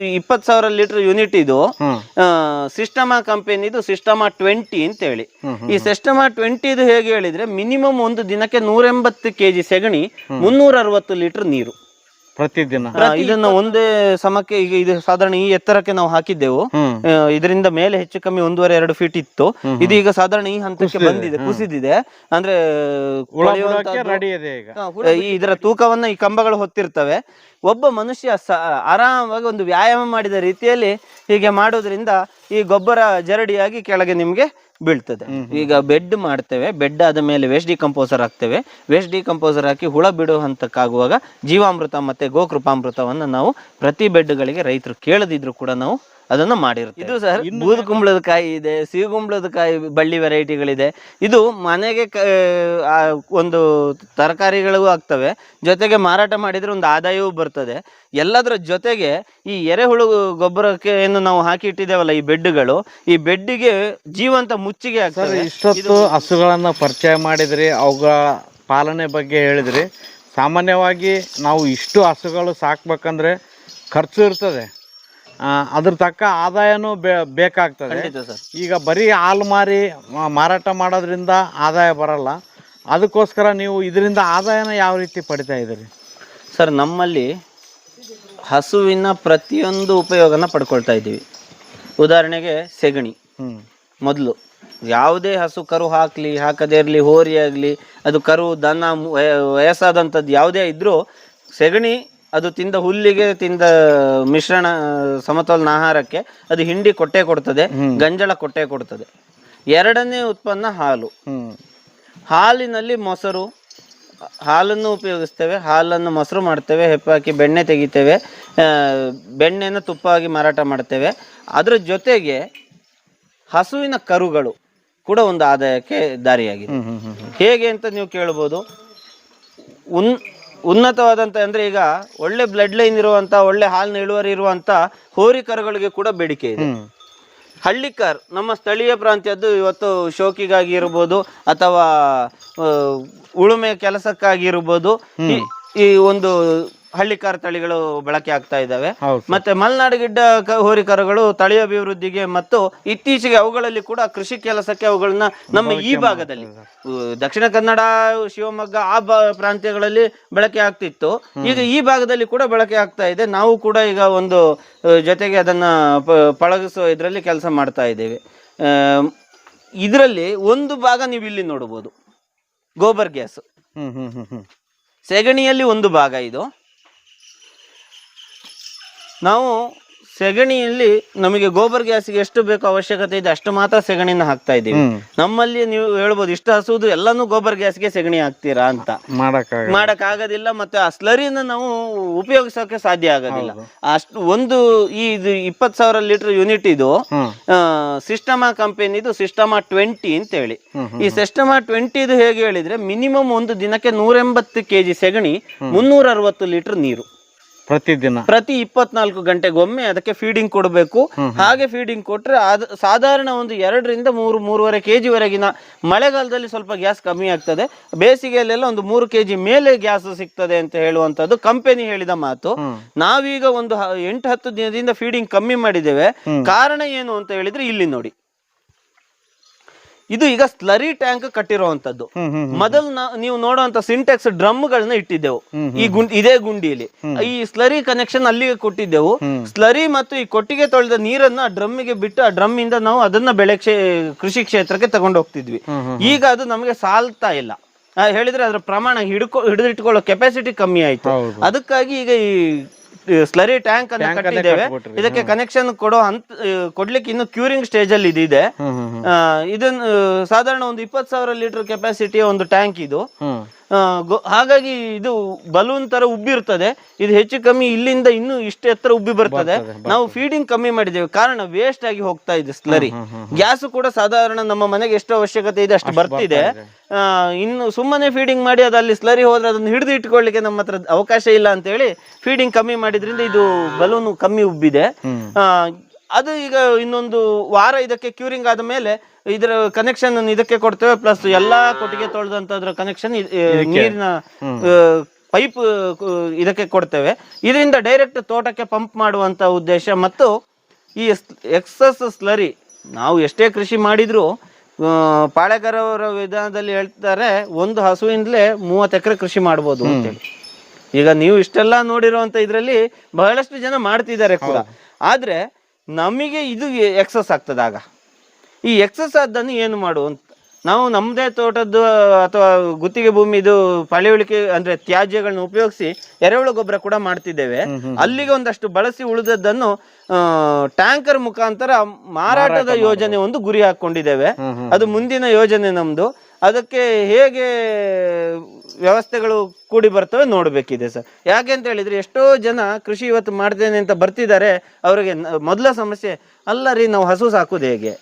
ಇಪ್ಪತ್ತು ಸಾವಿರ litre unit ಇದು. ಸಿಸ್ಟಮ ಕಂಪೆನಿದು ಸಿಸ್ಟಮಾ ಟ್ವೆಂಟಿ ಅಂತ ಹೇಳಿ ಈ ಸಿಸ್ಟಮಾ ಟ್ವೆಂಟಿದು ಹೇಗೆ ಹೇಳಿದ್ರೆ ಮಿನಿಮಮ್ ಒಂದು ದಿನಕ್ಕೆ ನೂರ ಎಂಬತ್ತು ಕೆಜಿ ಸೆಗಣಿ ಮುನ್ನೂರ ಅರವತ್ತು ಲೀಟರ್ ನೀರು. ಪ್ರತಿದಿನ. ಆ, ಇದನ್ನ ಒಂದೇ ಸಮಕ್ಕೆ ಈಗ ಇದು ಸಾಧಾರಣ ಈ ಎತ್ತರಕ್ಕೆ ನಾವು ಹಾಕಿದ್ದೆವು. ಹ್ಮ್. ಆ, ಇದರಿಂದ ಮೇಲೆ ಹೆಚ್ಚು ಕಮ್ಮಿ ಒಂದೂವರೆ ಎರಡು ಫೀಟ್ ಇತ್ತು. ಇದು ಈಗ ಸಾಧಾರಣ ಈ ಹಂತಕ್ಕೆ ಬಂದಿದೆ ಕುಸಿದಿದೆ. ಅಂದ್ರೆ ಹುಳ ಕೊಳೆಯುವಂತಹದ್ದು- ರೆಡಿ ಇದೆ ಈಗ. ಆ, ಈ ಇದರ ತೂಕವನ್ನ ಈ ಕಂಬಗಳು ಹೊತ್ತಿರ್ತವೆ. ಒಬ್ಬ ಮನುಷ್ಯ ಆರಾಮವಾಗಿ ಆರಾಮಾಗಿ ಒಂದು ವ್ಯಾಯಾಮ ಮಾಡಿದ ರೀತಿಯಲ್ಲಿ ಹೀಗೆ ಮಾಡೋದ್ರಿಂದ ಈ ಗೊಬ್ಬರ ಜರಡಿಯಾಗಿ ಕೆಳಗೆ ನಿಮ್ಗೆ ಬೀಳ್ತದೆ. ಈಗ ಬೆಡ್ ಮಾಡ್ತೇವೆ ಬೆಡ್ ಆದ ಮೇಲೆ ವೇಸ್ಟ್ ಡಿಕಂಪೋಸರ್ ಹಾಕ್ತೇವೆ. ವೇಸ್ಟ್ ಡಿಕಂಪೋಸರ್ ಹಾಕಿ ಹುಳ ಬಿಡೋ ಹಂತಕ್ಕಾಗುವಾಗ ಜೀವಾಮೃತ ಮತ್ತೆ ಗೋಕೃಪಾಮೃತವನ್ನ ನಾವು ಪ್ರತಿ ಬೆಡ್ಗಳಿಗೆ ರೈತರು ಕೇಳದಿದ್ರು ಕೂಡ ನಾವು ಅದನ್ನ ಮಾಡಿರುತ್ತೆ. ಇದು ಸರ್ ಬೂದು ಕುಂಬಳದ ಕಾಯಿ ಇದೆ ಸಿಹಿಗುಂಬಳದ ಕಾಯಿ ಬಳ್ಳಿ ವೆರೈಟಿಗಳಿದೆ. ಇದು ಮನೆಗೆ ಕ- ಒಂದು ತರಕಾರಿಗಳಿಗೂ ಆಗ್ತವೆ. ಜೊತೆಗೆ ಮಾರಾಟ ಮಾಡಿದ್ರೆ ಒಂದು ಆದಾಯವೂ ಬರ್ತದೆ. ಎಲ್ಲದರ ಜೊತೆಗೆ ಈ ಎರೆಹುಳು ಗೊಬ್ಬರಕ್ಕೆ ಏನು ನಾವು ಹಾಕಿ ಇಟ್ಟಿದ್ದೇವಲ್ಲ ಈ ಬೆಡ್ಗಳು ಈ ಬೆಡ್ಡಿಗೆ ಜೀವಂತ ಮುಚ್ಚಿಗೆ ಸರ್ ಆಗ್ತದೆ ಇಷ್ಟೊತ್ತು ಹಸುಗಳನ್ನು ಪರಿಚಯ ಮಾಡಿದ್ರಿ ಅವುಗಳ ಪಾಲನೆ ಬಗ್ಗೆ ಹೇಳಿದ್ರಿ. ಸಾಮಾನ್ಯವಾಗಿ ನಾವು ಇಷ್ಟು ಹಸುಗಳು ಸಾಕ್ಬೇಕಂದ್ರೆ ಖರ್ಚು ಇರ್ತದೆ. ಅದ್ರ ತಕ್ಕ ಆದಾಯನೂ ಬೇ ಬೇಕಾಗ್ತದೆ. ಈಗ ಬರೀ ಹಾಲು ಮಾರಿ ಮಾರಾಟ ಮಾಡೋದ್ರಿಂದ ಆದಾಯ ಬರಲ್ಲ. ಅದಕ್ಕೋಸ್ಕರ ನೀವು ಇದರಿಂದ ಆದಾಯನ ಯಾವ ರೀತಿ ಪಡಿತಾ ಇದ್ದೀರಿ? ಸರ್ ನಮ್ಮಲ್ಲಿ ಹಸುವಿನ ಪ್ರತಿಯೊಂದು ಉಪಯೋಗನ ಪಡ್ಕೊಳ್ತಾ ಇದ್ದೀವಿ. ಉದಾಹರಣೆಗೆ ಸೆಗಣಿ. ಮೊದಲು ಯಾವುದೇ ಹಸು ಕರು ಹಾಕಲಿ ಹಾಕದೇ ಇರಲಿ ಹೋರಿ ಆಗಲಿ ಅದು ಕರು ದನ ವಯಸ್ಸಾದಂಥದ್ದು ಯಾವುದೇ ಇದ್ದರೂ ಸೆಗಣಿ ಅದು ತಿಂದ ಹುಲ್ಲಿಗೆ ತಿಂದ ಮಿಶ್ರಣ ಸಮತೋಲನ ಆಹಾರಕ್ಕೆ ಅದು ಹಿಂಡಿ ಕೊಟ್ಟೆ ಕೊಡ್ತದೆ ಗಂಜಳ ಕೊಟ್ಟೆ ಕೊಡ್ತದೆ. ಎರಡನೇ ಉತ್ಪನ್ನ ಹಾಲು. ಹಾಲಿನಲ್ಲಿ ಮೊಸರು ಹಾಲನ್ನು ಉಪಯೋಗಿಸ್ತೇವೆ ಹಾಲನ್ನು ಮೊಸರು ಮಾಡ್ತೇವೆ ಹೆಪ್ಪಾಕಿ ಬೆಣ್ಣೆ ತೆಗಿತೇವೆ ಆ, ಬೆಣ್ಣೆನ ತುಪ್ಪ ಆಗಿ ಮಾರಾಟ ಮಾಡ್ತೇವೆ. ಅದರ ಜೊತೆಗೆ ಹಸುವಿನ ಕರುಗಳು ಕೂಡ ಒಂದು ಆದಾಯಕ್ಕೆ ದಾರಿಯಾಗಿದೆ. ಹೇಗೆ ಅಂತ ನೀವು ಕೇಳ್ಬೋದು. ಉನ್ ಉನ್ನತವಾದಂಥ ಅಂದರೆ ಈಗ ಒಳ್ಳೆ ಬ್ಲಡ್ ಲೈನ್ ಇರುವಂಥ ಒಳ್ಳೆ ಹಾಲಿನ ಇಳುವರಿ ಇರುವಂಥ ಹೋರಿ ಕರುಗಳಿಗೆ ಕೂಡ ಬೇಡಿಕೆ ಇದೆ. ಹಳ್ಳಿಕಾರ್ ನಮ್ಮ ಸ್ಥಳೀಯ ಪ್ರಾಂತ್ಯದ್ದು ಇವತ್ತು ಶೋಕಿಗಾಗಿ ಇರ್ಬೋದು ಅಥವಾ ಉಳುಮೆ ಕೆಲಸಕ್ಕಾಗಿ ಇರ್ಬೋದು ಈ- ಈ ಒಂದು ಹಳ್ಳಿಕಾರ್ ತಳಿಗಳು ಬಳಕೆ ಆಗ್ತಾ ಇದ್ದಾವೆ. ಮತ್ತೆ ಮಲೆನಾಡು ಗಿಡ್ಡ ಹೋರಿಕರುಗಳು ತಳಿ ಅಭಿವೃದ್ಧಿಗೆ ಮತ್ತು ಇತ್ತೀಚೆಗೆ ಅವುಗಳಲ್ಲಿ ಕೂಡ ಕೃಷಿ ಕೆಲಸಕ್ಕೆ ಅವುಗಳನ್ನ ನಮ್ಮ ಈ ಭಾಗದಲ್ಲಿ ದಕ್ಷಿಣ ಕನ್ನಡ ಶಿವಮೊಗ್ಗ ಆ ಪ್ರಾಂತ್ಯಗಳಲ್ಲಿ ಬಳಕೆ ಆಗ್ತಿತ್ತು. ಈಗ ಈ ಭಾಗದಲ್ಲಿ ಕೂಡ ಬಳಕೆ ಆಗ್ತಾ ಇದೆ. ನಾವು ಕೂಡ ಈಗ ಒಂದು ಜೊತೆಗೆ ಅದನ್ನ ಪಳಗಿಸುವ ಪಳಗಿಸೋ ಇದರಲ್ಲಿ ಕೆಲಸ ಮಾಡ್ತಾ ಇದ್ದೇವೆ. ಇದರಲ್ಲಿ ಒಂದು ಭಾಗ ನೀವು ಇಲ್ಲಿ ನೋಡಬಹುದು ಗೋಬರ್ ಗ್ಯಾಸ್. ಸೆಗಣಿಯಲ್ಲಿ ಒಂದು ಭಾಗ ಇದು. ನಾವು ಸೆಗಣಿಯಲ್ಲಿ ನಮಗೆ ಗೋಬರ್ ಗ್ಯಾಸ್ಗೆ ಎಷ್ಟು ಬೇಕು ಅವಶ್ಯಕತೆ ಇದೆ ಅಷ್ಟು ಮಾತ್ರ ಸೆಗಣಿನ ಹಾಕ್ತಾ ಇದ್ದೀವಿ. ನಮ್ಮಲ್ಲಿ ನೀವು ಹೇಳ್ಬೋದು ಇಷ್ಟು ಹಸುವುದು ಎಲ್ಲಾನು ಗೋಬರ್ ಗ್ಯಾಸ್ಗೆ ಸೆಗಣಿ ಹಾಕ್ತೀರಾ ಅಂತ. ಮಾಡಕ್ ಆಗೋದಿಲ್ಲ ಮತ್ತೆ ಆ ಸ್ಲರಿನ ನಾವು ಉಪಯೋಗಿಸೋಕೆ ಸಾಧ್ಯ ಆಗೋದಿಲ್ಲ. ಅಷ್ಟು ಒಂದು ಈ ಇದು ಇಪ್ಪತ್ತು ಸಾವಿರ ಲೀಟರ್ ಯೂನಿಟ್ ಇದು ಸಿಸ್ಟಮ ಕಂಪೆನಿದು ಸಿಸ್ಟಮಾ ಟ್ವೆಂಟಿ ಅಂತ ಹೇಳಿ ಈ ಸಿಸ್ಟಮಾ ಟ್ವೆಂಟಿದು ಹೇಗೆ ಹೇಳಿದ್ರೆ ಮಿನಿಮಮ್ ಒಂದು ದಿನಕ್ಕೆ ನೂರ ಎಂಬತ್ತು ಕೆಜಿ ಸೆಗಣಿ ಮುನ್ನೂರ ಅರವತ್ತು ಲೀಟರ್ ನೀರು. ಪ್ರತಿದಿನ? ಪ್ರತಿ ಇಪ್ಪತ್ನಾಲ್ಕು ಗಂಟೆಗೊಮ್ಮೆ ಅದಕ್ಕೆ ಫೀಡಿಂಗ್ ಕೊಡಬೇಕು. ಹಾಗೆ ಫೀಡಿಂಗ್ ಕೊಟ್ಟರೆ ಅದು ಸಾಧಾರಣ ಒಂದು ಎರಡರಿಂದ ಮೂರು ಮೂರುವರೆ ಕೆಜಿ ವರೆಗಿನ ಮಳೆಗಾಲದಲ್ಲಿ ಸ್ವಲ್ಪ ಗ್ಯಾಸ್ ಕಮ್ಮಿ ಆಗ್ತದೆ. ಬೇಸಿಗೆಯಲ್ಲೆಲ್ಲ ಒಂದು ಮೂರು ಕೆಜಿ ಮೇಲೆ ಗ್ಯಾಸ್ ಸಿಗ್ತದೆ ಅಂತ ಹೇಳುವಂತದ್ದು ಕಂಪೆನಿ ಹೇಳಿದ ಮಾತು. ನಾವೀಗ ಒಂದು ಹ- ಎಂಟು ಹತ್ತು ದಿನದಿಂದ ಫೀಡಿಂಗ್ ಕಮ್ಮಿ ಮಾಡಿದ್ದೇವೆ. ಕಾರಣ ಏನು ಅಂತ ಹೇಳಿದ್ರೆ ಇಲ್ಲಿ ನೋಡಿ. ಇದು ಈಗ ಸ್ಲರಿ ಟ್ಯಾಂಕ್ ಕಟ್ಟಿರುವಂತದ್ದು ಮೊದಲು ನೀವು ನೋಡುವಂತ ಸಿಂಟೆಕ್ಸ್ ಡ್ರಮ್ ಗಳನ್ನ ಇಟ್ಟಿದ್ದೆವು ಈ ಗುಂಡಿ ಇದೇ ಗುಂಡಿಯಲ್ಲಿ ಈ ಸ್ಲರಿ ಕನೆಕ್ಷನ್ ಅಲ್ಲಿಗೆ ಕೊಟ್ಟಿದ್ದೆವು. ಸ್ಲರಿ ಮತ್ತು ಈ ಕೊಟ್ಟಿಗೆ ತೊಳೆದ ನೀರನ್ನ ಡ್ರಮ್ಮಿಗೆ ಬಿಟ್ಟು ಆ ಡ್ರಮ್ ಇಂದ ನಾವು ಅದನ್ನ ಬೆಳೆ ಕ್ಷೇ ಕೃಷಿ ಕ್ಷೇತ್ರಕ್ಕೆ ತಗೊಂಡು ಹೋಗ್ತಿದ್ವಿ. ಈಗ ಅದು ನಮಗೆ ಸಾಲ್ತಾ ಇಲ್ಲ. ಹೇಳಿದ್ರೆ ಅದರ ಪ್ರಮಾಣ ಹಿಡ್ಕೊ ಹಿಡಿದಿಟ್ಕೊಳ್ಳೋ ಕೆಪಾಸಿಟಿ ಕಮ್ಮಿ ಆಯ್ತು. ಅದಕ್ಕಾಗಿ ಈಗ ಈ ಸ್ಲರಿ ಟ್ಯಾಂಕ್ ಅನ್ನ ಕಟ್ಟಿದ್ದೇವೆ. ಇದಕ್ಕೆ ಕನೆಕ್ಷನ್ ಕೊಡೋ ಹಂತ ಕೊಡ್ಲಿಕ್ಕೆ ಇನ್ನು ಕ್ಯೂರಿಂಗ್ ಸ್ಟೇಜ್ ಅಲ್ಲಿ ಆ, ಇದನ್ನು ಸಾಧಾರಣ ಒಂದು ಇಪ್ಪತ್ತು ಸಾವಿರ ಲೀಟರ್ ಕೆಪಾಸಿಟಿ ಒಂದು ಟ್ಯಾಂಕ್ ಇದು. ಗೊ- ಹಾಗಾಗಿ ಇದು ಬಲೂನ್ ತರ ಉಬ್ಬಿರ್ತದೆ ಇದು ಹೆಚ್ಚು ಕಮ್ಮಿ ಇಲ್ಲಿಂದ ಇನ್ನು ಇಷ್ಟು ಎತ್ತರ ಉಬ್ಬಿ ಬರ್ತದೆ. ನಾವು ಫೀಡಿಂಗ್ ಕಮ್ಮಿ ಮಾಡಿದ್ದೇವೆ. ಕಾರಣ ವೇಸ್ಟ್ ಆಗಿ ಹೋಗ್ತಾ ಇದೆ ಸ್ಲರಿ ಗ್ಯಾಸ್ ಕೂಡ ಸಾಧಾರಣ ನಮ್ಮ ಮನೆಗೆ ಎಷ್ಟು ಅವಶ್ಯಕತೆ ಇದೆ ಅಷ್ಟು ಬರ್ತಿದೆ. ಇನ್ನು ಸುಮ್ಮನೆ ಫೀಡಿಂಗ್ ಮಾಡಿ ಅದು ಅಲ್ಲಿ ಸ್ಲರಿ ಹೋದ್ರೆ ಅದನ್ನು ಹಿಡಿದು ಇಟ್ಕೊಳ್ಳಿಕ್ಕೆ ನಮ್ಮ ಹತ್ರ ಅವಕಾಶ ಇಲ್ಲ ಅಂತ ಹೇಳಿ ಫೀಡಿಂಗ್ ಕಮ್ಮಿ ಮಾಡಿದ್ರಿಂದ ಇದು ಬಲೂನ್ ಕಮ್ಮಿ ಉಬ್ಬಿದೆ. ಅದು ಈಗ ಇನ್ನೊಂದು ವಾರ ಇದಕ್ಕೆ ಕ್ಯೂರಿಂಗ್ ಆದ ಮೇಲೆ ಇದರ ಕನೆಕ್ಷನ್ ಇದಕ್ಕೆ ಕೊಡ್ತೇವೆ ಪ್ಲಸ್ ಎಲ್ಲಾ ಕೊಟ್ಟಿಗೆ ತೊಳೆದಂತದ್ರ ಕನೆಕ್ಷನ್ ನೀರಿನ ಪೈಪ್ ಇದಕ್ಕೆ ಕೊಡ್ತೇವೆ. ಇದರಿಂದ ಡೈರೆಕ್ಟ್ ತೋಟಕ್ಕೆ ಪಂಪ್ ಮಾಡುವಂತ ಉದ್ದೇಶ ಮತ್ತು ಈ ಎಕ್ಸಸ್ ಸ್ಲರಿ ನಾವು ಎಷ್ಟೇ ಕೃಷಿ ಮಾಡಿದ್ರು ಪಾಳೆಗರವರ ವಿಧಾನದಲ್ಲಿ ಹೇಳ್ತಾರೆ ಒಂದು ಹಸುವಿಂದಲೇ ಮೂವತ್ತು ಎಕರೆ ಕೃಷಿ ಮಾಡ್ಬೋದು ಅಂತೇಳಿ. ಈಗ ನೀವು ಇಷ್ಟೆಲ್ಲ ನೋಡಿರುವಂತ ಇದರಲ್ಲಿ ಬಹಳಷ್ಟು ಜನ ಮಾಡ್ತಿದ್ದಾರೆ ಕೂಡ. ಆದ್ರೆ ನಮಗೆ ಇದು ಎಕ್ಸಸ್ ಆಗ್ತದೆ ಆಗ. ಈ ಎಕ್ಸಸ್ ಆದ್ದನ್ನು ಏನು ಮಾಡು ಅಂತ. ನಾವು ನಮ್ಮದೇ ತೋಟದ್ದು ಅಥವಾ ಗುತ್ತಿಗೆ ಭೂಮಿ ಇದು ಪಳೆಯುಳಿಕೆ ಅಂದ್ರೆ ತ್ಯಾಜ್ಯಗಳನ್ನ ಉಪಯೋಗಿಸಿ ಎರೆಹುಳು ಗೊಬ್ಬರ ಕೂಡ ಮಾಡ್ತಿದ್ದೇವೆ. ಅಲ್ಲಿಗೆ ಒಂದಷ್ಟು ಬಳಸಿ ಉಳಿದದ್ದನ್ನು ಟ್ಯಾಂಕರ್ ಮುಖಾಂತರ ಮಾರಾಟದ ಯೋಜನೆ ಒಂದು ಗುರಿ ಹಾಕೊಂಡಿದ್ದೇವೆ ಅದು ಮುಂದಿನ ಯೋಜನೆ ನಮ್ದು. ಅದಕ್ಕೆ ಹೇಗೆ ವ್ಯವಸ್ಥೆಗಳು ಕೂಡಿ ಬರ್ತವೆ ನೋಡಬೇಕಿದೆ ಸರ್. ಯಾಕೆ ಅಂತ ಹೇಳಿದ್ರೆ ಎಷ್ಟೋ ಜನ ಕೃಷಿ ಇವತ್ತು ಮಾಡ್ತೇನೆ ಅಂತ ಬರ್ತಿದ್ದಾರೆ ಅವರಿಗೆ ಮೊದಲ ಸಮಸ್ಯೆ ಅಲ್ಲ ರೀ ನಾವು ಹಸು ಸಾಕುದು ಹೇಗೆ?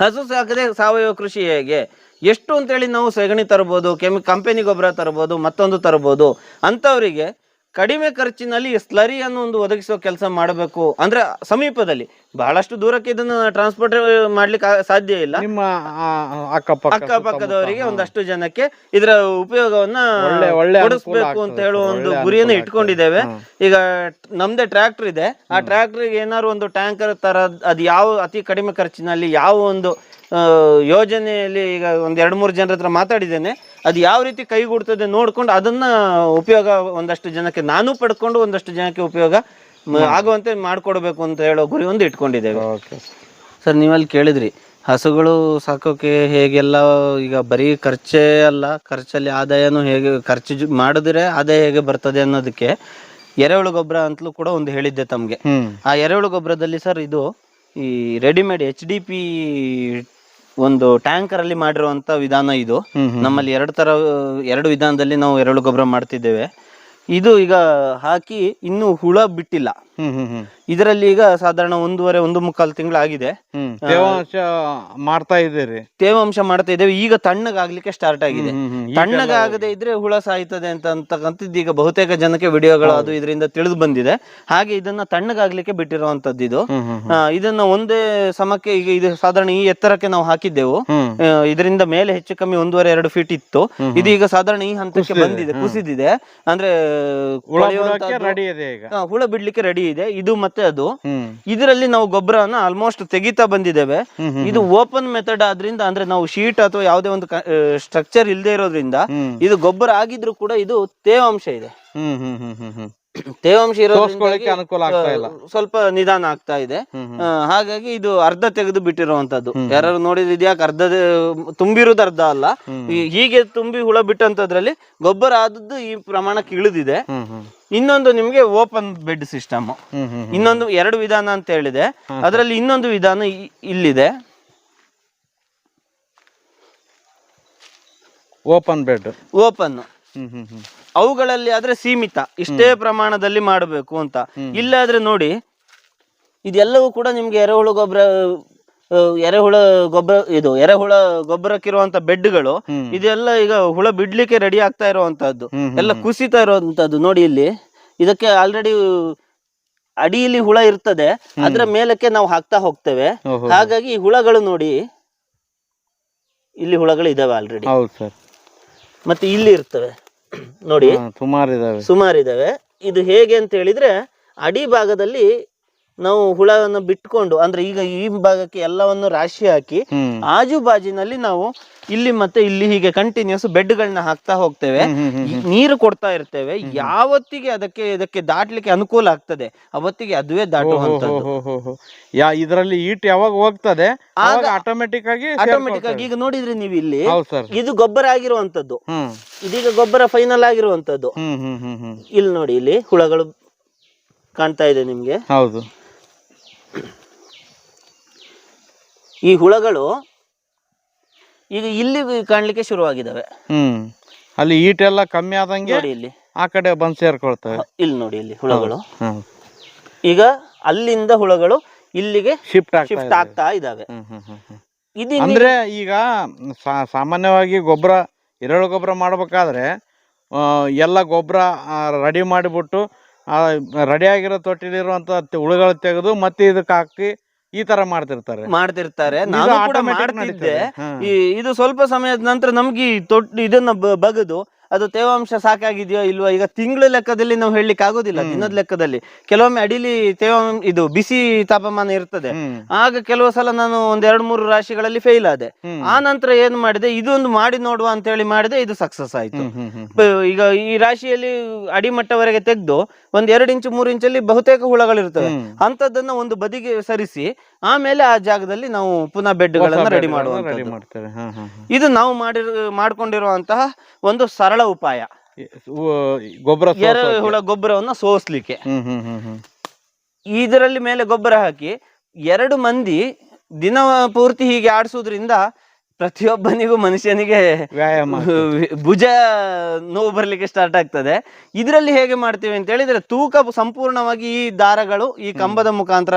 ಹಸು ಸಾಕದೆ ಸಾವಯವ ಕೃಷಿ ಹೇಗೆ? ಎಷ್ಟು ಅಂತೇಳಿ ನಾವು ಸೆಗಣಿ ತರ್ಬೋದು, ಕೆಮಿ ಕಂಪೆನಿ ಗೊಬ್ಬರ ತರ್ಬೋದು, ಮತ್ತೊಂದು ತರ್ಬೋದು. ಅಂಥವರಿಗೆ ಕಡಿಮೆ ಖರ್ಚಿನಲ್ಲಿ ಸ್ಲರಿಯನ್ನು ಒಂದು ಒದಗಿಸೋ ಕೆಲಸ ಮಾಡಬೇಕು. ಅಂದ್ರೆ ಸಮೀಪದಲ್ಲಿ. ಬಹಳಷ್ಟು ದೂರಕ್ಕೆ ಇದನ್ನ ಟ್ರಾನ್ಸ್ಪೋರ್ಟ್ ಮಾಡ್ಲಿಕ್ಕೆ ಸಾಧ್ಯ ಇಲ್ಲ. ನಿಮ್ಮ ಅಕ್ಕಪಕ್ಕದವರಿಗೆ ಒಂದಷ್ಟು ಜನಕ್ಕೆ ಇದರ ಉಪಯೋಗವನ್ನ ಒಳ್ಳೆ- ಒಳ್ಳೆ ಅನುಕೂಲ ಕೊಡಿಸ್ಬೇಕು ಅಂತ ಹೇಳುವ ಒಂದು ಗುರಿಯನ್ನು ಇಟ್ಕೊಂಡಿದ್ದೇವೆ. ಈಗ ನಮ್ದೇ ಟ್ರ್ಯಾಕ್ಟರ್ ಇದೆ. ಆ ಟ್ರ್ಯಾಕ್ಟರ್ ಏನಾದ್ರು ಒಂದು ಟ್ಯಾಂಕರ್ ತರ ಅದು ಯಾವ ಅತಿ ಕಡಿಮೆ ಖರ್ಚಿನಲ್ಲಿ ಯಾವ ಒಂದು ಯೋಜನೆಯಲ್ಲಿ ಈಗ ಒಂದ್ ಎರಡ್ ಮೂರು ಜನರ ಹತ್ರ ಮಾತಾಡಿದ್ದೇನೆ. ಅದು ಯಾವ ರೀತಿ ಕೈಗೂಡ್ತದೆ ನೋಡ್ಕೊಂಡು ಅದನ್ನ ಉಪಯೋಗ ಒಂದಷ್ಟು ಜನಕ್ಕೆ ನಾನು ಪಡ್ಕೊಂಡು ಒಂದಷ್ಟು ಜನಕ್ಕೆ ಉಪಯೋಗ ಆಗುವಂತೆ ಮಾಡ್ಕೊಡ್ಬೇಕು ಅಂತ ಹೇಳೋ ಗುರಿ ಒಂದು ಇಟ್ಕೊಂಡಿದ್ದೇವೆ. ಓಕೆ ಸರ್ ನೀವಲ್ಲಿ ಕೇಳಿದ್ರಿ ಹಸುಗಳು ಸಾಕೋಕೆ ಹೇಗೆಲ್ಲ ಈಗ ಬರೀ ಖರ್ಚೇ ಅಲ್ಲ ಖರ್ಚಲ್ಲಿ ಆದಾಯನೂ ಹೇಗೆ ಖರ್ಚು ಮಾಡಿದ್ರೆ ಆದಾಯ ಹೇಗೆ ಬರ್ತದೆ ಅನ್ನೋದಕ್ಕೆ ಎರೆಹುಳು ಗೊಬ್ಬರ ಅಂತಲೂ ಕೂಡ ಒಂದು ಹೇಳಿದ್ದೆ ತಮಗೆ. ಆ ಎರೆಹುಳು ಗೊಬ್ಬರದಲ್ಲಿ ಸರ್ ಇದು ಈ ರೆಡಿಮೇಡ್ ಎಚ್ ಡಿ ಪಿ ಒಂದು ಟ್ಯಾಂಕರ್ ಅಲ್ಲಿ ಮಾಡಿರುವಂತ ವಿಧಾನ ಇದು. ನಮ್ಮಲ್ಲಿ ಎರಡು ತರ ಎರಡು ವಿಧಾನದಲ್ಲಿ ನಾವು ಎರೆಹುಳು ಗೊಬ್ಬರ ಮಾಡ್ತಿದ್ದೇವೆ. ಇದು ಈಗ ಹಾಕಿ ಇನ್ನೂ ಹುಳ ಬಿಟ್ಟಿಲ್ಲ. ಇದರಲ್ಲಿ ಈಗ ಸಾಧಾರಣ ಒಂದೂವರೆ ಒಂದು ಮುಕ್ಕಾಲು ತಿಂಗಳಾಗಿದೆ. ಆಗಿದೆ ತೇವಾಂಶ ಮಾಡ್ತಾ ಇದ್ದೀರಿ ತೇವಾಂಶ ಮಾಡ್ತಾ ಇದ್ದೇವೆ. ಈಗ ತಣ್ಣಗಾಗ್ಲಿಕ್ಕೆ ಸ್ಟಾರ್ಟ್ ಆಗಿದೆ. ತಣ್ಣಗಾಗದೆ ಇದ್ರೆ ಹುಳ ಸಾಯ್ತದೆ ಅಂತ ಅಂತಕ್ಕಂಥದ್ದು ಈಗ ಬಹುತೇಕ ಜನಕ್ಕೆ ವಿಡಿಯೋಗಳು ಅದು ಇದರಿಂದ ತಿಳಿದು ಬಂದಿದೆ. ಹಾಗೆ ಇದನ್ನ ತಣ್ಣಗಾಗ್ಲಿಕ್ಕೆ ಬಿಟ್ಟಿರುವಂತದ್ದು ಇದು. ಇದನ್ನ ಒಂದೇ ಸಮಕ್ಕೆ ಈಗ ಇದು ಸಾಧಾರಣ ಈ ಎತ್ತರಕ್ಕೆ ನಾವು ಹಾಕಿದ್ದೆವು. ಇದರಿಂದ ಮೇಲೆ ಹೆಚ್ಚು ಕಮ್ಮಿ ಒಂದೂವರೆ ಎರಡು ಫೀಟ್ ಇತ್ತು. ಇದು ಈಗ ಸಾಧಾರಣ ಈ ಹಂತಕ್ಕೆ ಬಂದಿದೆ ಕುಸಿದಿದೆ. ಅಂದ್ರೆ ಹುಳ ಬಿಡ್ಲಿಕ್ಕೆ ರೆಡಿ ಇದೆ ಇದು ಮತ್ತೆ ಅದು. ಇದರಲ್ಲಿ ನಾವು ಗೊಬ್ಬರವನ್ನ ಆಲ್ಮೋಸ್ಟ್ ತೆಗಿತಾ ಬಂದಿದ್ದೇವೆ. ಇದು ಓಪನ್ ಮೆಥಡ್ ಆದ್ರಿಂದ ಅಂದ್ರೆ ನಾವು ಶೀಟ್ ಅಥವಾ ಯಾವುದೇ ಒಂದು ಸ್ಟ್ರಕ್ಚರ್ ಇಲ್ಲದೆ ಇರೋದ್ರಿಂದ ಇದು ಗೊಬ್ಬರ ಆಗಿದ್ರು ಕೂಡ ಇದು ತೇವಾಂಶ ಇದೆ. ತೇವಾಂಶ ಇರೋದ್ರಿಂದ ಅನುಕೂಲ ಆಗ್ತಾ ಇಲ್ಲ. ಸ್ವಲ್ಪ ನಿಧಾನ ಆಗ್ತಾ ಇದೆ. ಹಾಗಾಗಿ ಇದು ಅರ್ಧ ತೆಗೆದು ಬಿಟ್ಟಿರುವಂತದ್ದು. ಯಾರು ನೋಡಿದ್ರೆ ಇದ್ಯಾಕೆ ಅರ್ಧ ತುಂಬಿರುವುದು ಅರ್ಧ ಅಲ್ಲ. ಹೀಗೆ ತುಂಬಿ ಹುಳ ಬಿಟ್ಟಂತದ್ರಲ್ಲಿ ಗೊಬ್ಬರ ಆದದ್ದು ಈ ಪ್ರಮಾಣಕ್ಕೆ ಇಳಿದಿದೆ. ಇನ್ನೊಂದು ನಿಮ್ಗೆ ಓಪನ್ ಬೆಡ್ ಸಿಸ್ಟಮ್. ಇನ್ನೊಂದು ಎರಡು ವಿಧಾನ ಅಂತ ಹೇಳಿದೆ. ಅದರಲ್ಲಿ ಇನ್ನೊಂದು ವಿಧಾನ ಇಲ್ಲಿದೆ. Open bed. ಓಪನ್ ಅವುಗಳಲ್ಲಿ ಆದ್ರೆ ಸೀಮಿತ. ಇಷ್ಟೇ ಪ್ರಮಾಣದಲ್ಲಿ ಮಾಡಬೇಕು ಅಂತ. ಇಲ್ಲಾದ್ರೆ ನೋಡಿ ಇದೆಲ್ಲವೂ ಕೂಡ ನಿಮ್ಗೆ ಎರೆಹುಳು ಗೊಬ್ಬರ ಎರೆಹುಳ ಗೊಬ್ಬರ ಇದು ಎರೆಹುಳ ಗೊಬ್ಬರಕ್ಕಿರುವಂತ ಬೆಡ್ಗಳು. ಇದೆಲ್ಲ ಈಗ ಹುಳ ಬಿಡ್ಲಿಕ್ಕೆ ರೆಡಿ ಆಗ್ತಾ ಇರುವಂತಹದ್ದು. ಎಲ್ಲ ಕುಸಿತಾ ಇರುವಂತದ್ದು ನೋಡಿ ಇಲ್ಲಿ. ಇದಕ್ಕೆ ಆಲ್ರೆಡಿ ಅಡಿಯಲ್ಲಿ ಹುಳ ಇರ್ತದೆ. ಅದ್ರ ಮೇಲಕ್ಕೆ ನಾವು ಹಾಕ್ತಾ ಹೋಗ್ತೇವೆ. ಹಾಗಾಗಿ ಈ ಹುಳಗಳು ನೋಡಿ ಇಲ್ಲಿ ಹುಳಗಳು ಇದಾವೆ ಆಲ್ರೆಡಿ ಮತ್ತೆ ಇಲ್ಲಿ ಇರ್ತವೆ. ನೋಡಿ. ಸುಮಾರಿದಾವೆ. ಸುಮಾರಿದಾವೆ. ಸುಮಾರು ಇದಾವೆ ಇದು ಹೇಗೆ ಅಂತ ಹೇಳಿದ್ರೆ ಅಡಿ ಭಾಗದಲ್ಲಿ ನಾವು ಹುಳವನ್ನು ಬಿಟ್ಕೊಂಡು ಅಂದ್ರೆ ಈಗ ಈ ಭಾಗಕ್ಕೆ ಎಲ್ಲವನ್ನು ರಾಶಿ ಹಾಕಿ ಆಜು ಬಾಜಿನಲ್ಲಿ ನಾವು ಇಲ್ಲಿ ಮತ್ತೆ ಇಲ್ಲಿ ಹೀಗೆ ಕಂಟಿನ್ಯೂಸ್ ಬೆಡ್ಗಳನ್ನ ಹಾಕ್ತಾ ಹೋಗ್ತೇವೆ. ನೀರು ಕೊಡ್ತಾ ಇರ್ತೇವೆ. ಯಾವತ್ತಿಗೆ ಅದಕ್ಕೆ ಇದಕ್ಕೆ ದಾಟ್ಲಿಕ್ಕೆ ಅನುಕೂಲ ಆಗ್ತದೆ? ಅವತ್ತಿಗೆ ಅದುವೇ ದಾಟುವಂತದ್ದು. ಯಾ ಇದರಲ್ಲಿ ಈಟ್ ಯಾವಾಗ ಹೋಗ್ತದೆ? ಆಗ ಆಟೋಮೆಟಿಕ್ ಆಗಿ ಆಟೋಮೆಟಿಕ್ ಆಗಿ ಈಗ ನೋಡಿದ್ರಿ ನೀವು ಇಲ್ಲಿ ಇದು ಗೊಬ್ಬರ ಆಗಿರುವಂತದ್ದು ಇದೀಗ ಗೊಬ್ಬರ ಫೈನಲ್ ಆಗಿರುವಂತದ್ದು ಇಲ್ಲಿ ನೋಡಿ ಇಲ್ಲಿ ಹುಳಗಳು ಕಾಣ್ತಾ ಇದೆ ನಿಮ್ಗೆ. ಹೌದು. ಈ ಹುಳಗಳು ಈಗ ಇಲ್ಲಿ ಕಾಣ್ಲಿಕ್ಕೆ ಶುರುವಾಗಿದ್ದಾವೆ ಹ್ಮ್. ಅಲ್ಲಿ ಈಟೆಲ್ಲ ಎಲ್ಲ ಕಮ್ಮಿ ಆದಂಗೆ ನೋಡಿ ಇಲ್ಲಿ. ಆ ಕಡೆ ಬಂದ್ ಸೇರ್ಕೊಳ್ತವೆ. ಇಲ್ಲಿ ನೋಡಿ ಇಲ್ಲಿ ಹುಳಗಳು. ಈಗ ಅಲ್ಲಿಂದ ಹುಳಗಳು ಇಲ್ಲಿಗೆ ಶಿಫ್ಟ್ ಶಿಫ್ಟ್ ಆಗ್ತಾ ಇದಾವೆ. ಅಂದ್ರೆ ಈಗ ಸಾಮಾನ್ಯವಾಗಿ ಗೊಬ್ಬರ ಎರೆಹುಳು ಗೊಬ್ಬರ ಮಾಡ್ಬೇಕಾದ್ರೆ ಎಲ್ಲ ಗೊಬ್ಬರ ರೆಡಿ ಮಾಡಿಬಿಟ್ಟು ರೆಡಿ ಆಗಿರೋ ತೊಟ್ಟಿಲಿರುವಂತ ಹುಳುಗಳು ತೆಗೆದು ಮತ್ತೆ ಇದಕ್ಕೆ ಹಾಕಿ ಈ ತರ ಮಾಡ್ತಿರ್ತಾರೆ. ಮಾಡ್ತಿರ್ತಾರೆ. ನಾನು ಕೂಡ ಮಾಡ್ತಿದ್ದೆ. ಈ ಇದು ಸ್ವಲ್ಪ ಸಮಯದ ನಂತರ ನಮ್ಗೆ ಈ ತೊಟ್ಟು ಇದನ್ನ ಬ- ಬಗದು ಅದು ತೇವಾಂಶ ಸಾಕಾಗಿದೆಯೋ ಇಲ್ವಾ ಈಗ ತಿಂಗಳ ಲೆಕ್ಕದಲ್ಲಿ ನಾವು ಹೇಳಲಿಕ್ಕೆ ಆಗೋದಿಲ್ಲ ದಿನದ ಲೆಕ್ಕದಲ್ಲಿ. ಕೆಲವೊಮ್ಮೆ ಅಡಿಲಿ ತೇವಾಂಶ ಇದು ಬಿಸಿ ತಾಪಮಾನ ಇರ್ತದೆ. ಆಗ ಕೆಲವು ಸಲ ನಾನು ಒಂದ್ ಎರಡ್ ಮೂರು ರಾಶಿಗಳಲ್ಲಿ ಫೇಲ್ ಆದೆ. ಆ ನಂತರ ಏನ್ ಮಾಡಿದೆ? ಇದೊಂದು ಮಾಡಿ ನೋಡುವ ಅಂತ ಹೇಳಿ ಮಾಡಿದೆ ಇದು ಸಕ್ಸಸ್ ಆಯ್ತು. ಈಗ ಈ ರಾಶಿಯಲ್ಲಿ ಅಡಿಮಟ್ಟವರೆಗೆ ತೆಗೆದು ಒಂದ್ ಎರಡು ಇಂಚು ಮೂರು ಇಂಚಲ್ಲಿ ಬಹುತೇಕ ಹುಳಗಳಿರ್ತವೆ. ಅಂತದನ್ನ ಒಂದು ಬದಿಗೆ ಸರಿಸಿ ಆಮೇಲೆ ಆ ಜಾಗದಲ್ಲಿ ನಾವು ಪುನಃ ಬೆಡ್ಗಳನ್ನ ರೆಡಿ ಹಾ. ಇದು ನಾವು ಮಾಡಿರ್ ಮಾಡ್ಕೊಂಡಿರುವಂತಹ ಒಂದು ಸರಳ ಉಪಾಯ. ಈ- ಉ- ಗೊಬ್ಬರ. ಎರೆಹುಳ ಗೊಬ್ಬರವನ್ನ ಸೋಸ್ಲಿಕ್ಕೆ. ಇದರಲ್ಲಿ ಮೇಲೆ ಗೊಬ್ಬರ ಹಾಕಿ ಎರಡು ಮಂದಿ ದಿನ ಪೂರ್ತಿ ಹೀಗೆ ಆಡಿಸೋದ್ರಿಂದ ಪ್ರತಿಯೊಬ್ಬನಿಗೂ ಮನುಷ್ಯನಿಗೆ ವ್ಯಾಯಾಮ ಭುಜ ನೋವು ಬರ್ಲಿಕ್ಕೆ ಸ್ಟಾರ್ಟ್ ಆಗ್ತದೆ. ಇದರಲ್ಲಿ ಹೇಗೆ ಮಾಡ್ತೀವಿ ಅಂತ ಹೇಳಿದ್ರೆ ತೂಕ ಸಂಪೂರ್ಣವಾಗಿ ಈ ದಾರಗಳು ಈ ಕಂಬದ ಮುಖಾಂತರ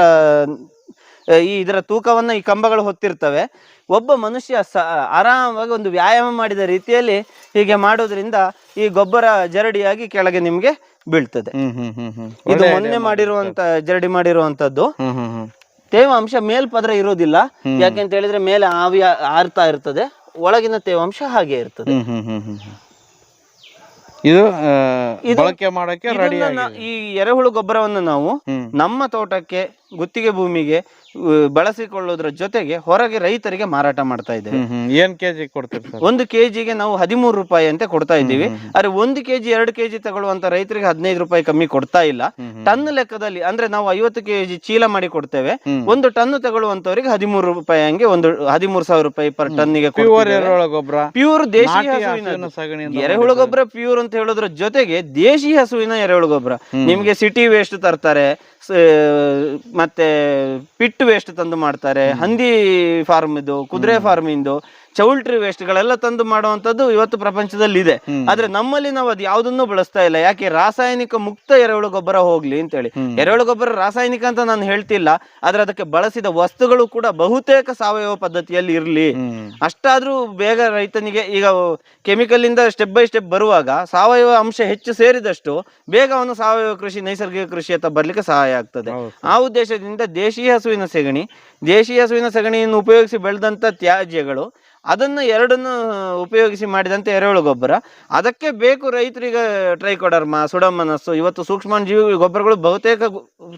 ಈ ಇದರ ತೂಕವನ್ನ ಈ ಕಂಬಗಳು ಹೊತ್ತಿರ್ತವೆ. ಒಬ್ಬ ಮನುಷ್ಯ ಸ ಆರಾಮಾಗಿ ಒಂದು ವ್ಯಾಯಾಮ ಮಾಡಿದ ರೀತಿಯಲ್ಲಿ ಹೀಗೆ ಮಾಡೋದ್ರಿಂದ ಈ ಗೊಬ್ಬರ ಜರಡಿಯಾಗಿ ಕೆಳಗೆ ನಿಮ್ಗೆ ಬೀಳ್ತದೆ. ಇದು ಮೊನ್ನೆ ಮಾಡಿರುವಂತ ಜರಡಿ ಮಾಡಿರುವಂತದ್ದು. ತೇವಾಂಶ ಮೇಲ್ಪದ್ರ ಇರೋದಿಲ್ಲ ಯಾಕೆಂತ ಹೇಳಿದ್ರೆ ಮೇಲೆ ಆವಿ ಆರ್ತಾ ಇರ್ತದೆ. ಒಳಗಿನ ತೇವಾಂಶ ಹಾಗೆ ಇರ್ತದೆ. ಇದು ಬಳಕೆ ಮಾಡಕ್ಕೆ ಈ ಎರೆಹುಳು ಗೊಬ್ಬರವನ್ನು ನಾವು ನಮ್ಮ ತೋಟಕ್ಕೆ ಗುತ್ತಿಗೆ ಭೂಮಿಗೆ ಬಳಸಿಕೊಳ್ಳೋದ್ರ ಜೊತೆಗೆ ಹೊರಗೆ ರೈತರಿಗೆ ಮಾರಾಟ ಮಾಡ್ತಾ ಇದ್ದೇವೆ. ಹ್ಮ್ ಏನ್ ಕೆಜಿ ಕೊಡ್ತೀವಿ ಒಂದು ಕೆಜಿಗೆ ನಾವು ಹದಿಮೂರು ರೂಪಾಯಿ ಅಂತ ಕೊಡ್ತಾ ಇದ್ದೀವಿ. ಆದ್ರೆ ಒಂದು ಕೆಜಿ ಎರಡು ಕೆಜಿ ತಗೊಳ್ಳುವಂತ ರೈತರಿಗೆ ಹದಿನೈದು ರೂಪಾಯಿ ಕಮ್ಮಿ ಕೊಡ್ತಾ ಇಲ್ಲ. ಟನ್ ಲೆಕ್ಕದಲ್ಲಿ ಅಂದ್ರೆ ನಾವು ಐವತ್ತು ಕೆಜಿ ಚೀಲ ಮಾಡಿ ಕೊಡ್ತೇವೆ. ಒಂದು ಟನ್ ತಗೊಳ್ಳುವಂತವರಿಗೆ ಹದಿಮೂರು ರೂಪಾಯಿ ಹಂಗೆ ಒಂದು ಹದಿಮೂರು ಸಾವಿರ ರೂಪಾಯಿ ಪರ್ ಟನ್ಗೆ ಗೊಬ್ಬರ. ಪ್ಯೂರ್ ದೇಶಿ ಹಸುವಿನ ಎರೆಹುಳು ಗೊಬ್ಬರ ಪ್ಯೂರ್ ಅಂತ ಹೇಳೋದ್ರ ಜೊತೆಗೆ ದೇಶಿ ಹಸುವಿನ ಎರೆಹುಳು ಗೊಬ್ಬರ. ನಿಮ್ಗೆ ಸಿಟಿ ವೇಸ್ಟ್ ತರ್ತಾರೆ ಮತ್ತೆ ಪಿಟ್ ವೇಸ್ಟ್ ತಂದು ಮಾಡ್ತಾರೆ. ಹಂದಿ ಫಾರ್ಮ್ ಇದು ಕುದುರೆ ಫಾರ್ಮ್ ಇಂದು. ಚೌಲ್ಟ್ರಿ ವೇಸ್ಟ್ ಗಳೆಲ್ಲ ತಂದು ಮಾಡುವಂತದ್ದು ಇವತ್ತು ಪ್ರಪಂಚದಲ್ಲಿ ಇದೆ. ಆದ್ರೆ ನಮ್ಮಲ್ಲಿ ನಾವು ಅದು ಯಾವ್ದನ್ನು ಬಳಸ್ತಾ ಇಲ್ಲ. ಯಾಕೆ? ರಾಸಾಯನಿಕ ಮುಕ್ತ ಎರೆಹುಳು ಗೊಬ್ಬರ ಹೋಗ್ಲಿ ಅಂತೇಳಿ. ಹೇಳಿ ಎರೆಹುಳು ಗೊಬ್ಬರ ರಾಸಾಯನಿಕ ಅಂತ ನಾನು ಹೇಳ್ತಿಲ್ಲ. ಆದ್ರೆ ಅದಕ್ಕೆ ಬಳಸಿದ ವಸ್ತುಗಳು ಕೂಡ ಬಹುತೇಕ ಸಾವಯವ ಪದ್ಧತಿಯಲ್ಲಿ ಇರ್ಲಿ. ಅಷ್ಟಾದ್ರೂ ಬೇಗ ರೈತನಿಗೆ ಈಗ ಕೆಮಿಕಲ್ ಇಂದ ಸ್ಟೆಪ್ ಬೈ ಸ್ಟೆಪ್ ಬರುವಾಗ ಸಾವಯವ ಅಂಶ ಹೆಚ್ಚು ಸೇರಿದಷ್ಟು ಬೇಗ ಅವನು ಸಾವಯವ ಕೃಷಿ ನೈಸರ್ಗಿಕ ಕೃಷಿ ಅಂತ ಬರ್ಲಿಕ್ಕೆ ಸಹಾಯ ಆಗ್ತದೆ. ಆ ಉದ್ದೇಶದಿಂದ ದೇಶೀಯ ಹಸುವಿನ ಸೆಗಣಿ ದೇಶೀಯ ಹಸುವಿನ ಸೆಗಣಿಯನ್ನು ಉಪಯೋಗಿಸಿ ಬೆಳೆದಂತ ತ್ಯಾಜ್ಯಗಳು ಅದನ್ನು ಎರಡನ್ನು ಉಪಯೋಗಿಸಿ ಮಾಡಿದಂತ ಎರೆಹುಳು ಗೊಬ್ಬರ. ಅದಕ್ಕೆ ಬೇಕು ರೈತರಿಗೆ ಮಾ ಸುಡಮನಸ್ಸು ಇವತ್ತು ಸೂಕ್ಷ್ಮ ಜೀವಿ ಗೊಬ್ಬರಗಳು ಬಹುತೇಕ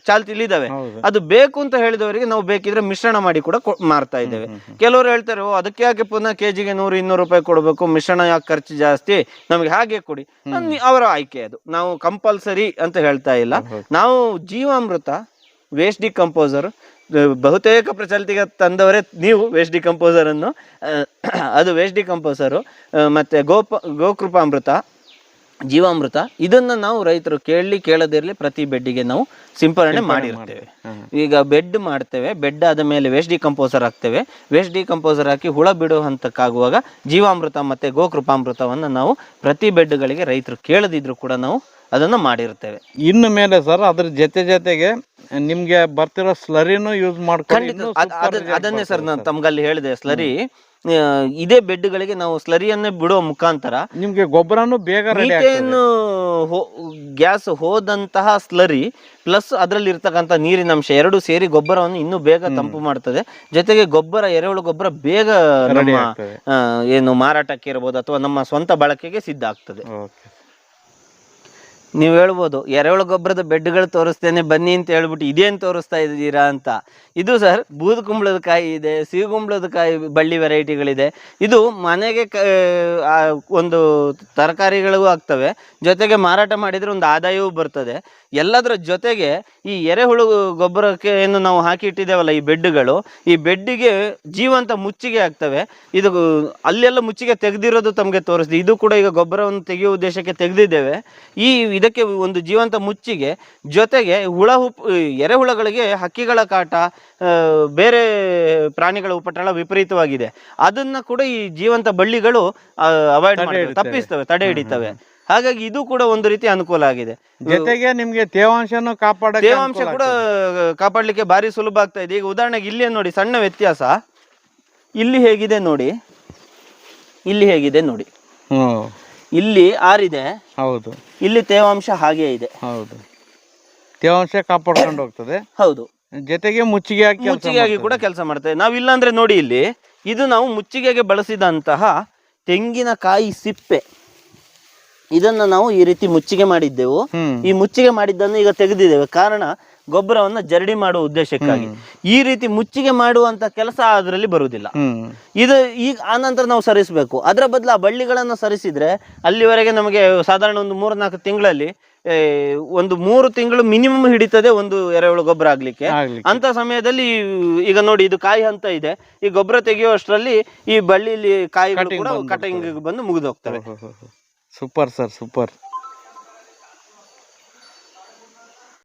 ಚಾಲ್ತಿಲಿದ್ದಾವೆ ಅದು ಬೇಕು ಅಂತ ಹೇಳಿದವರಿಗೆ ನಾವು ಬೇಕಿದ್ರೆ ಮಿಶ್ರಣ ಮಾಡಿ ಕೂಡ ಮಾರ್ತಾ ಇದ್ದೇವೆ. ಕೆಲವರು ಹೇಳ್ತಾರೆ ಓ ಅದಕ್ಕೆ ಯಾಕೆ ಪುನಃ ಕೆಜಿಗೆ ನೂರು ಇನ್ನೂರು ರೂಪಾಯಿ ಕೊಡಬೇಕು ಮಿಶ್ರಣ ಯಾಕೆ ಖರ್ಚು ಜಾಸ್ತಿ? ನಮಗೆ ಹಾಗೆ ಕೊಡಿ. ಅವರ ಆಯ್ಕೆ ಅದು. ನಾವು ಕಂಪಲ್ಸರಿ ಅಂತ ಹೇಳ್ತಾ ಇಲ್ಲ. ನಾವು ಜೀವಾಮೃತ ವೇಸ್ಟ್ ಡಿಕಂಪೋಸರ್ ಬಹುತೇಕ ಪ್ರಚಲಿತಿಗೆ ತಂದವರೇ ನೀವು ವೇಸ್ಟ್ ಡಿಕಂಪೋಸರನ್ನು ಅದು ವೇಸ್ಟ್ ಡಿಕಂಪೋಸರು ಮತ್ತೆ ಗೋಪ ಗೋಕೃಪಾಮೃತ ಜೀವಾಮೃತ ಇದನ್ನ ನಾವು ರೈತರು ಕೇಳಲಿ ಕೇಳದಿರಲಿ ಪ್ರತಿ ಬೆಡ್ಡಿಗೆ ನಾವು ಸಿಂಪರಣೆ ಮಾಡಿರ್ತೇವೆ. ಈಗ ಬೆಡ್ ಮಾಡ್ತೇವೆ ಬೆಡ್ ಆದ ಮೇಲೆ ವೇಸ್ಟ್ ಡಿಕಂಪೋಸರ್ ಹಾಕ್ತೇವೆ. ವೇಸ್ಟ್ ಡಿಕಂಪೋಸರ್ ಹಾಕಿ ಹುಳ ಬಿಡೋ ಹಂತಕ್ಕಾಗುವಾಗ ಜೀವಾಮೃತ ಮತ್ತೆ ಗೋಕೃಪಾಮೃತವನ್ನು ನಾವು ಪ್ರತಿ ಬೆಡ್ಗಳಿಗೆ ರೈತರು ಕೇಳದಿದ್ರು ಕೂಡ ನಾವು ಅದನ್ನು ಮಾಡಿರ್ತೇವೆ ಇನ್ನು ಮೇಲೆ ಸರ್ ಅದ್ರ ಜೊತೆ ಜೊತೆಗೆ ನಿಮ್ಗೆ ಬರ್ತಿರೋ ಸ್ಲರಿನೂ ಯೂಸ್ ಮಾಡ್ಕೊಂಡು. ಅದನ್ನ- ಸರ್ ನಾನು ತಮ್ಗಲ್ಲಿ ಹೇಳಿದೆ ಸ್ಲರಿ ಇದೆ ಬೆಡ್ಗಳಿಗೆ ನಾವು ಸ್ಲರಿಯನ್ನೇ ಬಿಡೋ ಮುಖಾಂತರ ನಿಮ್ಗೆ ಗೊಬ್ಬರನು ಬೇಗ ಗ್ಯಾಸ್ ಹೋದಂತಹ ಸ್ಲರಿ ಪ್ಲಸ್ ಅದರಲ್ಲಿ ಇರ್ತಕ್ಕಂಥ ನೀರಿನ ಅಂಶ ಎರಡು ಸೇರಿ ಗೊಬ್ಬರವನ್ನು ಇನ್ನೂ ಬೇಗ ತಂಪು ಮಾಡ್ತದೆ. ಜೊತೆಗೆ ಗೊಬ್ಬರ ಎರೆಹುಳು ಗೊಬ್ಬರ ಬೇಗ ನಮ್ಮ ಏನು ಮಾರಾಟಕ್ಕೆ ಇರಬಹುದು ಅಥವಾ ನಮ್ಮ ಸ್ವಂತ ಬಳಕೆಗೆ ಸಿದ್ಧ ಆಗ್ತದೆ. ನೀವು ಹೇಳ್ಬೋದು, ಎರೆಹುಳು ಗೊಬ್ಬರದ ಬೆಡ್ಗಳು ತೋರಿಸ್ತೇನೆ, ಬನ್ನಿ ಅಂತ ಹೇಳ್ಬಿಟ್ಟು ಇದೇನು ತೋರಿಸ್ತಾ ಇದ್ದೀರಾ ಅಂತ. ಇದು ಸರ್, ಬೂದು ಕುಂಬಳದ ಕಾಯಿ ಇದೆ, ಸಿಹಿ ಕಾಯಿ, ಬಳ್ಳಿ ವೆರೈಟಿಗಳಿದೆ. ಇದು ಮನೆಗೆ ಒಂದು ತರಕಾರಿಗಳಿಗೂ ಆಗ್ತವೆ. ಜೊತೆಗೆ ಮಾರಾಟ ಮಾಡಿದರೆ ಒಂದು ಆದಾಯವೂ ಬರ್ತದೆ. ಎಲ್ಲದರ ಜೊತೆಗೆ ಈ ಎರೆಹುಳು ಗೊಬ್ಬರಕ್ಕೆ ಏನು ನಾವು ಹಾಕಿ ಇಟ್ಟಿದ್ದೇವಲ್ಲ ಈ ಬೆಡ್ಗಳು, ಈ ಬೆಡ್ಡಿಗೆ ಜೀವಂತ ಮುಚ್ಚಿಗೆ ಆಗ್ತವೆ. ಇದು ಅಲ್ಲೆಲ್ಲ ಮುಚ್ಚಿಗೆ ತೆಗೆದಿರೋದು ತಮಗೆ ತೋರಿಸಿದೆ. ಇದು ಕೂಡ ಈಗ ಗೊಬ್ಬರವನ್ನು ತೆಗೆಯುವ ಉದ್ದೇಶಕ್ಕೆ ತೆಗೆದಿದ್ದೇವೆ. ಈ ಇದಕ್ಕೆ ಒಂದು ಜೀವಂತ ಮುಚ್ಚಿಗೆ ಜೊತೆಗೆ ಹುಳ ಹುಪ್ ಎರೆಹುಳಗಳಿಗೆ ಹಕ್ಕಿಗಳ ಕಾಟ ಬೇರೆ ಪ್ರಾಣಿಗಳ ಉಪಟಳ ವಿಪರೀತವಾಗಿದೆ. ಅದನ್ನ ಕೂಡ ಈ ಜೀವಂತ ಬಳ್ಳಿಗಳು ಅವಾಯ್ಡ್ ತಪ್ಪಿಸ್ತವೆ ತಡೆ ಹಿಡಿತವೆ. ಹಾಗಾಗಿ ಇದು ಕೂಡ ಒಂದು ರೀತಿ ಅನುಕೂಲ ಆಗಿದೆ. ಜೊತೆಗೆ ನಿಮ್ಗೆ ತೇವಾಂಶ ಕಾಪಾಡ ತೇವಾಂಶ ಕೂಡ ಕಾಪಾಡ್ಲಿಕ್ಕೆ ಭಾರಿ ಸುಲಭ ಆಗ್ತಾ ಇದೆ. ಈಗ ಉದಾಹರಣೆಗೆ ಇಲ್ಲಿ ನೋಡಿ ಸಣ್ಣ ವ್ಯತ್ಯಾಸ. ಇಲ್ಲಿ ಹೇಗಿದೆ ನೋಡಿ. ಇಲ್ಲಿ ಹೇಗಿದೆ ನೋಡಿ. ಇಲ್ಲಿ ಆರಿದೆ. ಹೌದು. ಇಲ್ಲಿ ತೇವಾಂಶ ಹಾಗೆ ಇದೆ. ಹೌದು. ತೇವಾಂಶ ಕಾಪಾಡ್ಕೊಂಡು ಹೋಗ್ತದೆ. ಹೌದು. ಜೊತೆಗೆ ಮುಚ್ಚಿಗೆ ಹಾಕಿ ಮುಚ್ಚಿಗೆಯಾಗಿ ಕೂಡ ಕೆಲಸ ಮಾಡ್ತೇವೆ ನಾವು ಇಲ್ಲಾಂದ್ರೆ ನೋಡಿ ಇಲ್ಲಿ ಇದು ನಾವು ಮುಚ್ಚಿಗೆಗೆ ಬಳಸಿದಂತಹ ತೆಂಗಿನಕಾಯಿ ಸಿಪ್ಪೆ. ಇದನ್ನ ನಾವು ಈ ರೀತಿ ಮುಚ್ಚಿಗೆ ಮಾಡಿದ್ದೆವು. ಈ ಮುಚ್ಚಿಗೆ ಮಾಡಿದ್ದನ್ನು ಈಗ ತೆಗೆದಿದ್ದೇವೆ. ಕಾರಣ ಗೊಬ್ಬರವನ್ನ ಜರಡಿ ಮಾಡುವ ಉದ್ದೇಶಕ್ಕಾಗಿ. ಈ ರೀತಿ ಮುಚ್ಚಿಗೆ ಮಾಡುವಂತ ಕೆಲಸ ಅದರಲ್ಲಿ ಬರುವುದಿಲ್ಲ. ಇದು ಈಗ ಆನಂತರ ನಾವು ಸರಿಸಬೇಕು. ಅದರ ಬದಲು ಆ ಬಳ್ಳಿಗಳನ್ನು ಸರಿಸಿದ್ರೆ ಅಲ್ಲಿವರೆಗೆ ನಮಗೆ ಸಾಧಾರಣ ಒಂದು ಮೂರು ನಾಲ್ಕು ತಿಂಗಳಲ್ಲಿ ಒಂದು ಮೂರು ತಿಂಗಳು ಮಿನಿಮಮ್ ಹಿಡಿತದೆ ಒಂದು ಎರೆಹುಳು ಗೊಬ್ಬರ ಆಗ್ಲಿಕ್ಕೆ. ಅಂತ ಸಮಯದಲ್ಲಿ ಈಗ ನೋಡಿ ಇದು ಕಾಯಿ ಹಂತ ಇದೆ. ಈ ಗೊಬ್ಬರ ತೆಗೆಯುವಷ್ಟರಲ್ಲಿ ಈ ಬಳ್ಳಿಲಿ ಕಾಯಿಗಳು ಕೂಡ ಕಟಿಂಗ್ ಬಂದು ಮುಗಿದು ಹೋಗ್ತವೆ ಸೂಪರ್ ಸರ್ ಸೂಪರ್.